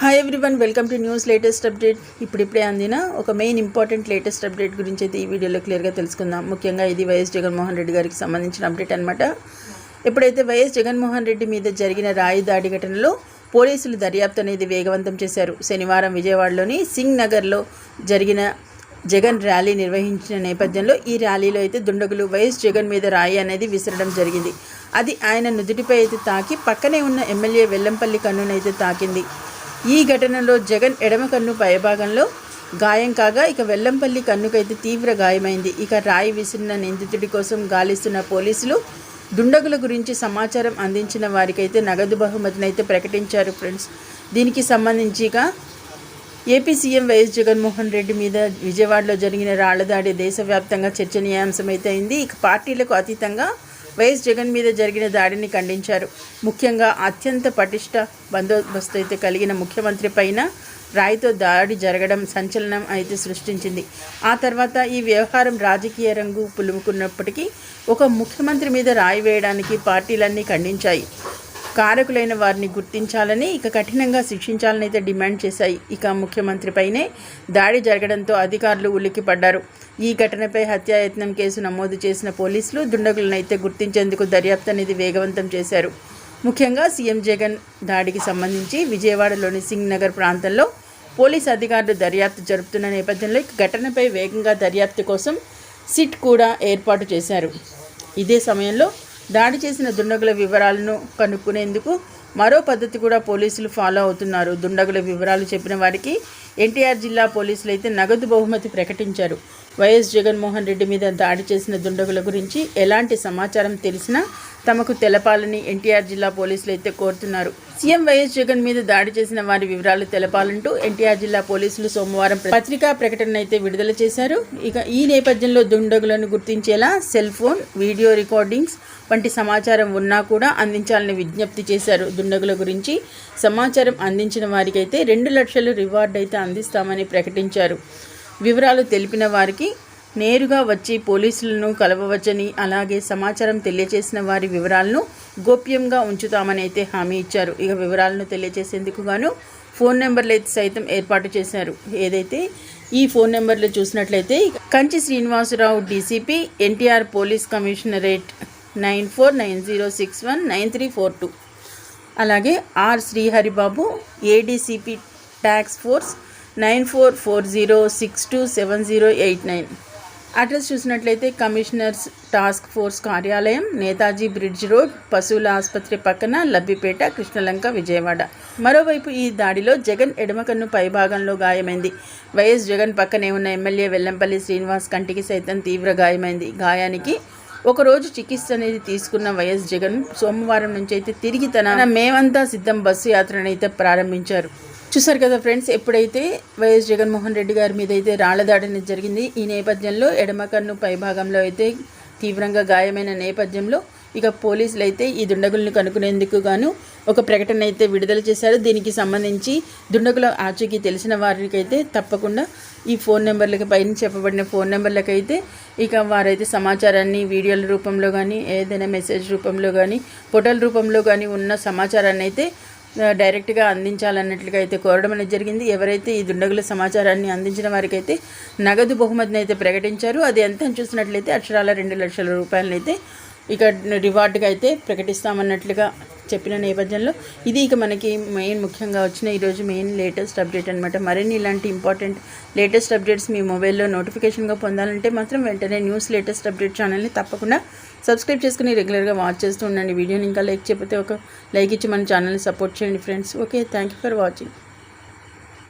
Hi everyone welcome to news latest update ఇప్పుడిప్పుడే అందిన ఒక మెయిన్ ఇంపార్టెంట్ లేటెస్ట్ అప్డేట్ గురించి అయితే ఈ వీడియోలో క్లియర్గా తెలుసుకుందాం. ముఖ్యంగా ఇది వైఎస్ జగన్మోహన్ రెడ్డి గారికి సంబంధించిన అప్డేట్ అనమాట ఎప్పుడైతే వైఎస్ జగన్మోహన్ రెడ్డి మీద జరిగిన రాయి దాడి ఘటనలో పోలీసులు దర్యాప్తు అనేది వేగవంతం చేశారు. శనివారం విజయవాడలోని సింగ్ నగర్లో జరిగిన జగన్ ర్యాలీ నిర్వహించిన నేపథ్యంలో ఈ ర్యాలీలో అయితే దుండగులు వైఎస్ జగన్ మీద రాయి అనేది విసరడం జరిగింది. అది ఆయన నుదుటిపై అయితే తాకి పక్కనే ఉన్న ఎమ్మెల్యే వెల్లంపల్లి కన్నునైతే తాకింది. ఈ ఘటనలో జగన్ ఎడమ కన్ను పైభాగంలో గాయం కాగా ఇక వెల్లంపల్లి కన్నుకైతే తీవ్ర గాయమైంది. ఇక రాయి విసిరిన నిందితుడి కోసం గాలిస్తున్న పోలీసులు దుండగుల గురించి సమాచారం అందించిన వారికైతే నగదు బహుమతిని అయితే ప్రకటించారు ఫ్రెండ్స్. దీనికి సంబంధించిగా AP CM YS Jaganmohan Reddy మీద విజయవాడలో జరిగిన రాళ్ళదాడి దేశవ్యాప్తంగా చర్చనీయాంశమైతే అయింది. ఇక పార్టీలకు అతీతంగా వైఎస్ జగన్ మీద జరిగిన దాడిని ఖండించారు. ముఖ్యంగా అత్యంత పటిష్ట బందోబస్తు అయితే కలిగిన ముఖ్యమంత్రి పైన రాయితో దాడి జరగడం సంచలనం అయితే సృష్టించింది. ఆ తర్వాత ఈ వ్యవహారం రాజకీయ రంగు పులుముకున్నప్పటికీ ఒక ముఖ్యమంత్రి మీద రాయి వేయడానికి పార్టీలన్నీ ఖండించాయి. కారకులైన వారిని గుర్తించాలని ఇక కఠినంగా శిక్షించాలని అయితే డిమాండ్ చేశాయి. ఇక ముఖ్యమంత్రిపైనే దాడి జరగడంతో అధికారులు ఉలిక్కిపడ్డారు ఈ ఘటనపై హత్యాయత్నం కేసు నమోదు చేసిన పోలీసులు దుండగులనైతే గుర్తించేందుకు దర్యాప్తు అనేది వేగవంతం చేశారు. ముఖ్యంగా సీఎం జగన్ దాడికి సంబంధించి విజయవాడలోని సింగ్ నగర్ ప్రాంతంలో పోలీస్ అధికారులు దర్యాప్తు జరుపుతున్న నేపథ్యంలో ఈ ఘటనపై వేగంగా దర్యాప్తు కోసం సిట్ కూడా ఏర్పాటు చేశారు. ఇదే సమయంలో దాడి చేసిన దుండగుల వివరాలను కనుక్కునేందుకు మరో పద్ధతి కూడా పోలీసులు ఫాలో అవుతున్నారు. దుండగుల వివరాలు చెప్పిన వారికి ఎన్టీఆర్ జిల్లా పోలీసులు అయితే నగదు బహుమతి ప్రకటించారు. వైఎస్ జగన్మోహన్ రెడ్డి మీద దాడి చేసిన దుండగుల గురించి ఎలాంటి సమాచారం తెలిసినా తమకు తెలపాలని ఎన్టీఆర్ జిల్లా పోలీసులు అయితే కోరుతున్నారు. సీఎం వైఎస్ జగన్ మీద దాడి చేసిన వారి వివరాలు తెలపాలంటూ ఎన్టీఆర్ జిల్లా పోలీసులు సోమవారం పత్రికా ప్రకటన అయితే విడుదల చేశారు. ఇక ఈ నేపథ్యంలో దుండగులను గుర్తించేలా సెల్ ఫోన్ వీడియో రికార్డింగ్స్ వంటి సమాచారం ఉన్నా కూడా అందించాలని విజ్ఞప్తి చేశారు. దుండగుల గురించి సమాచారం అందించిన వారికైతే రెండు లక్షలు రివార్డ్ అయితే అందిస్తామని ప్రకటించారు. వివరాలు తెలిపిన వారికి నేరుగా వచ్చి పోలీసులను కలవవచ్చని అలాగే సమాచారం తెలియజేసిన వారి వివరాలను గోప్యంగా ఉంచుతామని అయితే హామీ ఇచ్చారు. ఇక వివరాలను తెలియజేసేందుకు గాను ఫోన్ నెంబర్లు అయితే సైతం ఏర్పాటు చేశారు. ఏదైతే ఈ ఫోన్ నెంబర్లు చూసినట్లయితే Kanchi Srinivasarao DCP NTR police commissionerate nine four nine zero six one nine three four two. అలాగే R Sriharibabu ADCP tax force nine four four zero six two seven zero eight nine. Address చూసినట్లయితే commissioners task force కార్యాలయం Netaji bridge road పశువుల ఆసుపత్రి పక్కన లబ్బిపేట కృష్ణలంక విజయవాడ. మరోవైపు ఈ దాడిలో జగన్ ఎడమకన్ను పైభాగంలో గాయమైంది. వైఎస్ జగన్ పక్కనే ఉన్న ఎమ్మెల్యే వెల్లంపల్లి శ్రీనివాస్ కంటికి సైతం తీవ్ర గాయమైంది. గాయానికి ఒకరోజు చికిత్స అనేది తీసుకున్న వైఎస్ జగన్ సోమవారం నుంచి అయితే తిరిగి తన మేమంతా సిద్ధం బస్సు యాత్రను అయితే ప్రారంభించారు. చూసారు కదా ఫ్రెండ్స్ ఎప్పుడైతే వైఎస్ జగన్మోహన్ రెడ్డి గారి మీద అయితే రాళ్ళ దాడి జరిగింది ఈ నేపథ్యంలో ఎడమ కన్ను పైభాగంలో అయితే తీవ్రంగా గాయమైన నేపథ్యంలో ఇక పోలీసులు అయితే ఈ దుండగులను కనుక్కునేందుకు గాను ఒక ప్రకటన అయితే విడుదల చేశారు. దీనికి సంబంధించి దుండగుల ఆచూకీ తెలిసిన వారికైతే తప్పకుండా ఈ ఫోన్ నెంబర్లకి పైన చెప్పబడిన ఫోన్ నెంబర్లకైతే ఇక వారైతే సమాచారాన్ని వీడియోల రూపంలో కానీ ఏదైనా మెసేజ్ రూపంలో కానీ ఫోటోల రూపంలో కానీ ఉన్న సమాచారాన్ని అయితే డైరెక్ట్గా అందించాలన్నట్లుగా అయితే కోరడం అనేది జరిగింది. ఎవరైతే ఈ దుండగుల సమాచారాన్ని అందించిన వారికైతే నగదు బహుమతిని అయితే ప్రకటించారు. అది ఎంత చూసినట్లయితే అక్షరాల రెండు లక్షల రూపాయలనైతే ఇక రివార్డుగా అయితే ప్రకటిస్తామన్నట్లుగా చెప్పిన నేపథ్యంలో ఇది ఇక మనకి మెయిన్ ముఖ్యంగా వచ్చిన ఈరోజు మెయిన్ లేటెస్ట్ అప్డేట్ అనమాట మరిన్ని ఇలాంటి ఇంపార్టెంట్ లేటెస్ట్ అప్డేట్స్ మీ మొబైల్లో నోటిఫికేషన్గా పొందాలంటే మాత్రం వెంటనే న్యూస్ లేటెస్ట్ అప్డేట్ ఛానల్ని తప్పకుండా సబ్స్క్రైబ్ చేసుకుని రెగ్యులర్గా వాచ్ చేస్తూ ఉండండి. వీడియోని ఇంకా లైక్ చేయకపోతే ఒక లైక్ ఇచ్చి మన ఛానల్ని సపోర్ట్ చేయండి friends okay thank you for watching